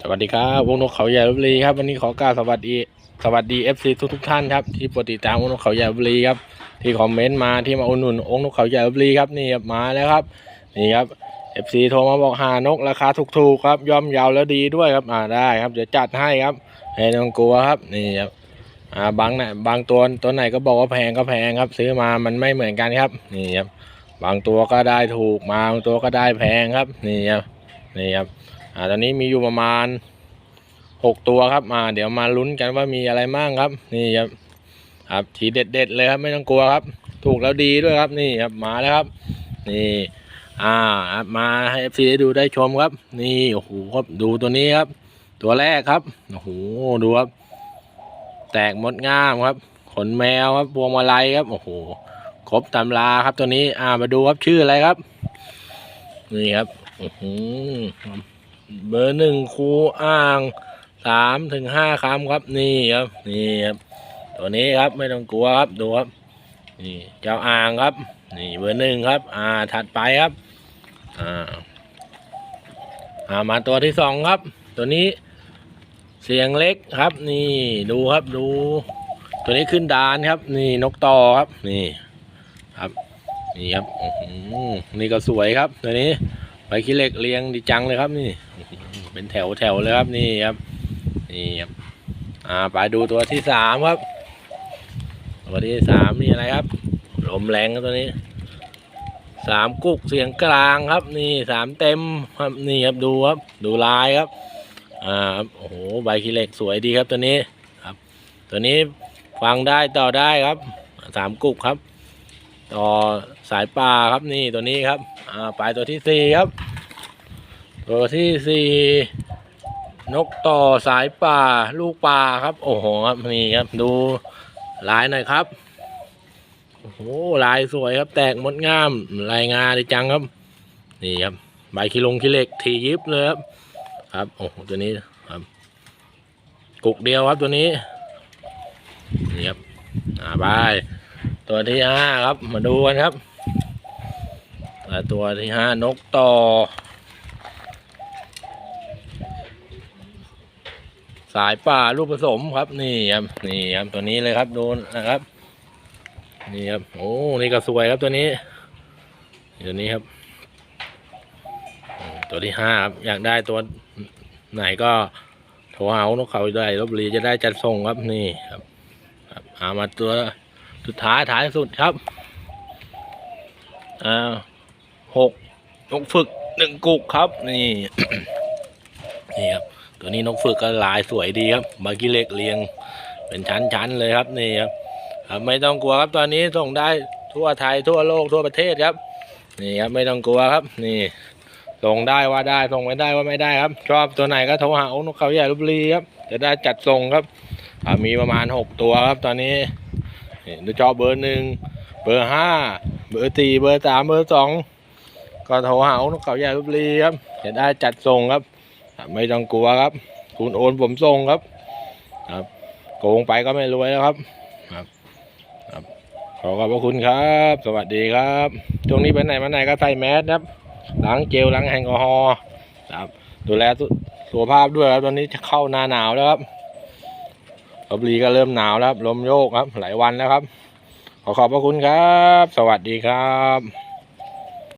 สวัสดีครับวงนกเขาใหญ่บุรีครับวันนี้ขอกล่าวสวัสดีสวัสดีเอฟซีทุกทุกท่านครับที่ปรดติตามวงนกเขาใหญ่บุรีครับที่คอมเมนต์มาที่มาอุดหนุนองค์นกเขาใหญ่บุรีครับนี่ครับมาแล้วครับนี่ครับเอฟซีโทรมาบอกหานกราคาถูกๆครับย่อมเยาวแล้วดีด้วยครับอ่าได้ครับเดี๋ยวจัดให้ครับไม่ต้องกลัวครับนี่ครับอ่าบางไหนบางตัวตัวไหนก็บอกว่าแพงก็แพงครับ ซื้อมามันไม่เหมือนกันครับนี่ครับบางตัวก็ได้ถูกมาบางตัวก็ได้แพงครับนี่ครับนี่ครับ อ่าตอนนี้มีอยู่ประมาณหกตัวครับมาเดี๋ยวมาลุ้นกันว่ามีอะไรบ้างครับ นี่ครับครับทีเด็ดเด็ดๆเลยครับไม่ต้องกลัวครับ ถูกแล้วดีด้วยครับนี่ครับมาแล้วครับ นี่อ่าครับมาให้เอฟซีได้ดูได้ชมครับ นี่โอ้โหครับดูตัวนี้ครับ ตัวแรกครับโอ้โหดูครับ แตกมดงามครับ ขนแมวครับพวงมาลัยครับโอ้โหครบตำราครับตัวนี้อ่ามาดูครับชื่ออะไรครับ นี่ครับอื้อหือ เบอร์หนึ่งครูอ่างสามถึงห้าคำครับนี่ครับนี่ครับตัวนี้ครับไม่ต้องกลัวครับดูครับนี่เจ้าอ่างครับ นี่เบอร์หนึ่งครับ อ่าถัดไปครับอ่าอ่ามาตัวที่สองครับ ตัวนี้เสียงเล็กครับ นี่ดูครับดู ตัวนี้ขึ้นดานครับ นี่นกต่อครับ นี่ ครับ นี่ครับอืนี่ก็สวยครับ ตัวนี้ ใบขี้เหล็กเรียงดีจังเลยครับนี่ เป็นแถวแถวเลยครับนี่ครับ นี่ครับ อ่าไปดูตัวที่สามครับ ตัวที่สามนี่อะไรครับ ลมแรงตัวนี้ สามกุกเสียงกลางครับ นี่สามเต็มครับนี่ครับดูครับ ดูลายครับ อ่าครับโอ้โหใบขี้เหล็กสวยดีครับตัวนี้ครับ ตัวนี้ฟังได้ต่อได้ครับ สามกุกครับ ต่อสายป่าครับนี่ตัวนี้ครับ อ่าไปตัวที่สี่ครับ ตัวที่สี่นกต่อสายป่าลูกป่าครับ โอ้โหครับนี่ครับดูลายหน่อยครับโอ้โหลายสวยครับ แตกมดงามลายงาดีจังครับ นี่ครับใบขี้ลงขี้เหล็กทียิบเลยครับ ครับโอ้โหตัวนี้ครับกุกเดียวครับตัวนี้นี่ครับอ่าบาย ตัวที่ห้าครับ มาดูกันครับอ่ตัวที่ห้านกต่อสายป่าลูกผสมครับนี่ครับนี่ครับตัวนี้เลยครับดูนะครับ นี่ครับโอ้นี่ก็สวยครับตัวนี้ตัวนี้ครับ ตัวที่ห้าครับอยากได้ตัวไหนก็โทรหานกเขาได้ลบบุรีจะได้จัดส่งครับนี่ครับครับเอามาตัว สุดท้ายท้ายสุดครับอ่าหกนกฝึกหนึ่งกุกครับนี่นี่ครับตัวนี้นกฝึกก็ลายสวยดีครับบากิเล็กเรียง เป็นชั้นๆเลยครับนี่ครับครับไม่ต้องกลัวครับตอนนี้ส่งได้ทั่วไทยทั่วโลกทั่วประเทศครับ นี่ครับไม่ต้องกลัวครับ นี่ส่งได้ว่าได้ส่งไม่ได้ว่าไม่ได้ครับ ชอบตัวไหนก็โทรหาองค์นกเขาใหญ่ลพบุรีครับจะได้จัดส่งครับมีประมาณหกตัวครับตอนนี้ นี่ดูจอเบอร์หนึ่งเบอร์ห้าเบอร์สี่เบอร์สามเบอร์สองก็โทรหาองค์นกเขาใหญ่ลพบุรีครับจะได้จัดส่งครับ ไม่ต้องกลัวครับ คุณโอนผมส่งครับครับโกงไปก็ไม่รวยแล้วครับครับครับขอขอบพระคุณครับ สวัสดีครับช่วงนี้ไปไหนมาไหนก็ใส่แมสครับล้างเจลล้างแอลกอฮอล์ครับดูแลสุสุขภาพด้วยครับตอนนี้จะเข้าหน้าหนาวแล้วครับ ลบบุรีก็เริ่มหนาวแล้วครับลมโยกครับ หลายวันแล้วครับ ขอขอบพระคุณครับ สวัสดีครับ